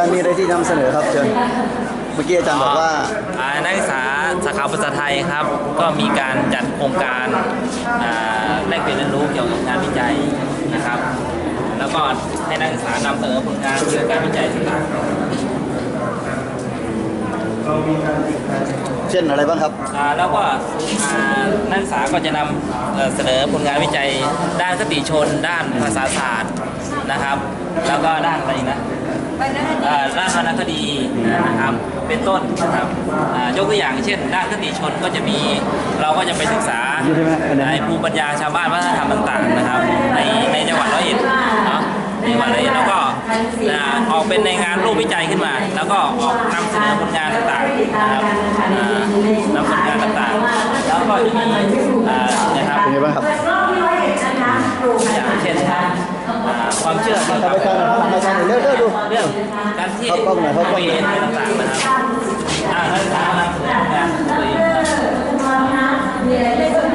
จารย์มีอะไรที่นำเสนอครับเชิญเมื่อกี้อาจารย์บอกว่า อ่านักศึกษาสาขาภาษาไทยครับ ก็มีการจัดโครงการอ่าแลกเปลี่ยนเรียนรู้เกี่ยวกับงานวิจัยนะครับ แล้วก็ให้นักศึกษานำเสนอผลงานเกี่ยวกับการวิจัยต่างเช่นอะไรบ้างครับ ๆอ่าแล้วก็อ่านักศึกษาก็จะนำเอ่อเสนอผลงานวิจัย ด้านคติชน ด้านภาษาศาสตร์นะครับ แล้วก็ด้านอะไรอีกนะ อ่าด้านวรรณคดีนะครับเป็นต้นนะครับอ่ายกตัวอย่างเช่น ด้านคติชนก็จะมีเราก็จะไปศึกษาในภูมิปัญญาชาวบ้านวัฒนธรรมต่างๆนะครับ ในในจังหวัดร้อยเอ็ดเนาะในจังหวัดร้อยเอ็ดแล้วก็อออกเป็นในงานรูปวิจัยขึ้นมา แล้วก็ออกนำเสนอผลงานต่างๆนะครับนำผลงานต่างๆ แล้วก็จะมีนะครับเป็นไงบ้างครับ อย่างเช่นอ่าความเชื่อเกี่ยวทำกับไปทางไหนทำไปทางไหนเลือกเลือกดูเรื่องการที่เข้ากล้องหน่อยเข้ากล้องหน่อยเปลี่ยนต่างๆนะครับอ่านักศึกษานำเสนอผลงานตัวเอง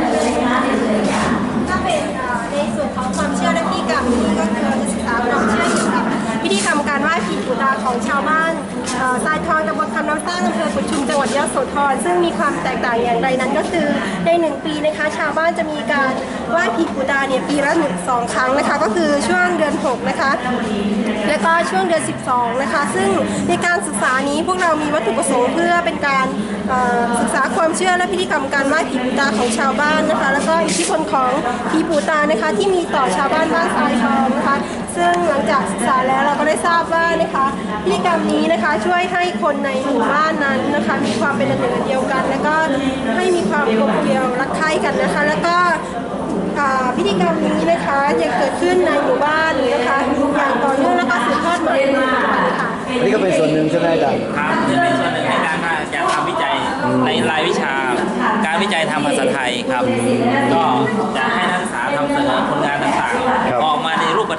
ดยโสธรซึ่งมีความแตกต่างอย่างไรนั้นก็คือในหนึ่งปีนะคะ ชาวบ้านจะมีการไหว้ผีปูตาเนี่ยปีละหนึ่งสองครั้งนะคะ ก็คือช่วงเดือนหกนะคะ และก็ช่วงเดือน 12 นะคะ ซึ่งในการศึกษานี้พวกเรามีวัตถุประสงค์เพื่อเป็นการศึกษาความเชื่อและพิธีกรรมการไหว้ผีปูตาของชาวบ้านนะคะ แล้วก็อิทธิพลของผีปูตานะคะที่มีต่อชาวบ้านบ้านทรายทองนะคะ ซึ่งหลังจากศึกษาแล้วเราก็ได้ทราบว่านะคะพิธีกรรมนี้นะคะช่วยให้คนในหมู่บ้านนั้นนะคะ มีความเป็นอันหนึ่งอันเดียวกัน แล้วก็ให้มีความกลมเกลียวรักใคร่กันนะคะ แล้วก็อ่าพิธีกรรมนี้นะคะยังเกิดขึ้นในหมู่บ้านนะคะอย่างต่อเนื่องแล้วก็สืบทอดมาเป็นปัจจุบันค่ะอันนี้ก็เป็นส่วนหนึ่งใช่ไหมอาจารย์ครับจะเป็นส่วนหนึ่งในการมาจะทำวิจัยในรายวิชา การวิจัยทางภาษาไทยครับ ก็จะให้นักศึกษาทำเสนอผลงานต่างครับๆ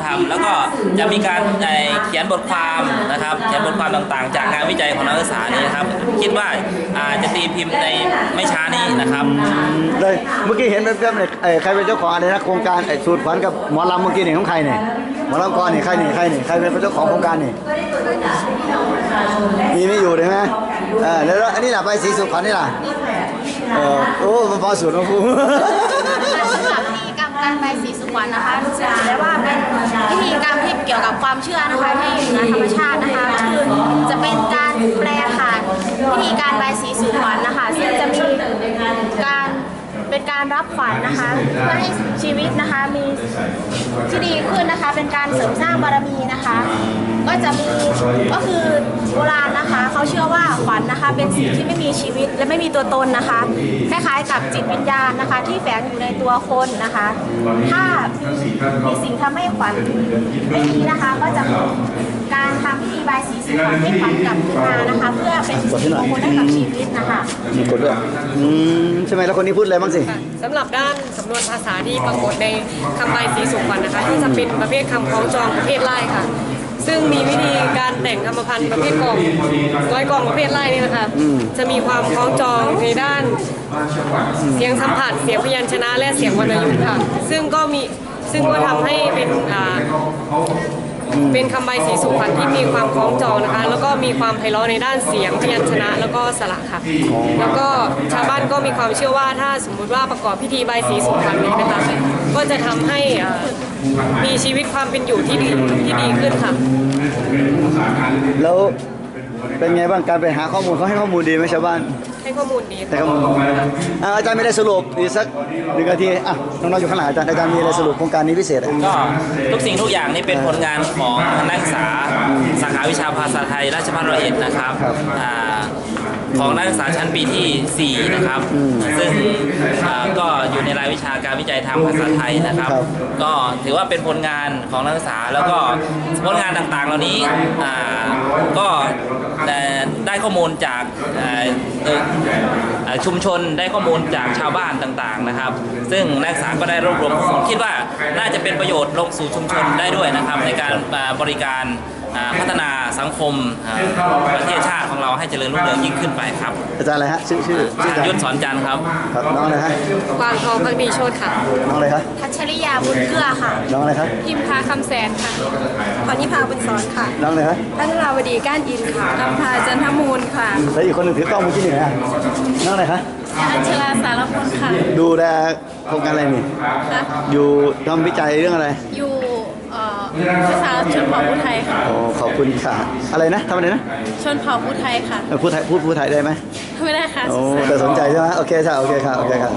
ธรรม แล้วก็จะมีการเอ่อเขียนบทความนะครับ เขียนบทความต่างๆ จากงานวิจัยของนักศึกษานี้นะครับ คิดว่าอ่าจะตีพิมพ์ในไม่ช้านี้นะครับเลยเมื่อกี้เห็นแป๊บๆเนี่ยไอ้ใครเป็นเจ้าของอะไรนะโครงการไอ้สูตรขวัญกับหมอลำเมื่อกี้เนี่ยของใครเนี่ยหมอลำกรนี่ใครนี่ใครนี่ใครเป็นเจ้าของโครงการนี่มีไม่อยู่เลยไหมเออแล้วอันนี้ล่ะไปสีสูตรขวัญนี่ล่ะเออโอ้มาพอสูตรของกูสำหรับพิธีกรรมการใบายสีสุวรรณนะคะถือได้ว่าเป็ ความเชื่อนะคะที่อยู่ในธรรมชาตินะคะคือจะเป็นการแปลผ่านวิธีการใบายสีสุวรรณนะคะ ซึ่งจะมีการเป็นการรับขวัญนะคะ เพื่อให้ชีวิตนะคะมีที่ดีขึ้นนะคะ เป็นการเสริมสร้างบารมีนะคะ ก็จะมีก็คือโบราณนะคะ ขาเชื่อว่าขวัญนะคะ เป็นสิ่งที่ไม่มีชีวิตและไม่มีตัวตนนะคะคล้ายๆกับจิตวิญญาณนะคะ ที่แฝงอยู่ในตัวคนนะคะ ถ้ามีมีสิ่งทำให้ขวัญไม่มีนะคะ ก็จะมีการทำพิธีบายสีสู่ขวัญให้ขวัญกลับขึ้นมานะคะ เพื่อเป็นสิริมงคลให้กับชีวิตนะคะมีกดด้วยอืมใช่ไหมแล้วคนนี้พูดอะไรบ้างสิสำหรับด้านสำนวนภาษาที่ปรากฏในคำใบสีสุขวัญนะคะที่จะเป็นประเภทคำคล้องจองประเภทไล่ค่ะ ซึ่งมีวิธีการแต่งคำพันธ์ประเภทกลองร้อยกลองประเภทไล่นี่นะคะจะมีความคล้องจองในด้านเสียงสัมผัสเสียงพยัญชนะและเสียงวรรณยุกต์ค่ะ ซึ่งก็มีซึ่งก็ทำให้เป็นอ่า เป็นคำใบสีสุพรรณที่มีความคล้องจองนะคะ แล้วก็มีความไพเราะในด้านเสียงพยัญชนะแล้วก็สระค่ะ แล้วก็ชาวบ้านก็มีความเชื่อว่าถ้าสมมุติว่าประกอบพิธีใบสีสุพรรณนี้นะคะ ก็จะทำให้เอ่อมีชีวิตความเป็นอยู่ที่ดีที่ดีขึ้นค่ะแล้ว เป็นไงบ้างการไปหาข้อมูลเขาให้ข้อมูลดีไหมชาวบ้านให้ข้อมูลดีแต่ค่ะข้อมูลอ่าอาจารย์ไม่ได้สรุปอีกสักหนึ่งนาทีอะน้องๆอยู่ข้างหลังอาจารย์อาจารย์มีอะไรสรุปโครงการนี้พิเศษอะก็ทุกสิ่งทุกอย่างนี่เป็นผลงานของนักศึกษาสาขาวิชาภาษาไทยราชภัฏร้อยเอ็ดนะครับอ่าของนักศึกษาชั้นปีที่ 4 นะครับ ซึ่งอ่าก็อยู่ในรายวิชาการวิจัยทางภาษาไทยนะครับ ก็ถือว่าเป็นผลงานของนักศึกษาแล้วก็ผลงานต่างๆ เหล่านี้อ่าก็เอ่อ ได้ข้อมูลจากชุมชนได้ข้อมูลจากชาวบ้านต่างๆนะครับ ซึ่งนักศึกษาก็ได้รวบรวมข้อมูลคิดว่าน่าจะเป็นประโยชน์ลงสู่ชุมชนได้ด้วยนะครับ ในการบริการ พัฒนาสังคมอ่าประเทศชาติของเราให้เจริญรุ่งเรืองยิ่งขึ้นไปครับ อาจารย์อะไรฮะชื่อชื่อชื่ออาอาจารยุทธย์สอนจันทร์ครับครับน้องอะไรฮะกวางทองพักดีโชตค่ะ น้องอะไรครับพัชริยาบุญเกื้อค่ะ น้องอะไรครับพิมพาคำแสนค่ะพรนิพาบุญสอนค่ะ น้องอะไรครับพัทราวดีก้านอินค่ะคำพาจันทมูลค่ะแล้วอีกคนหนึ่งถือกล้องเมื่อกี้นี่ไหนฮะน้องอะไรคะอัญชลาสารพลค่ะ ดูแลโครงการอะไรนี่อยู่ทำวิจัยเรื่องอะไร อยู่ ภาษาชนเผ่าพูไทยค่ะ โอ้ขอบคุณค่ะ อะไรนะทำอะไรนะชนเผ่าพูไทยค่ะ เออพูดไทยพูดพูดไทยได้ไหมไม่ได้ค่ะ โอ้แต่สนใจใช่ไหมโอเคค่ะโอเคค่ะโอเคค่ะ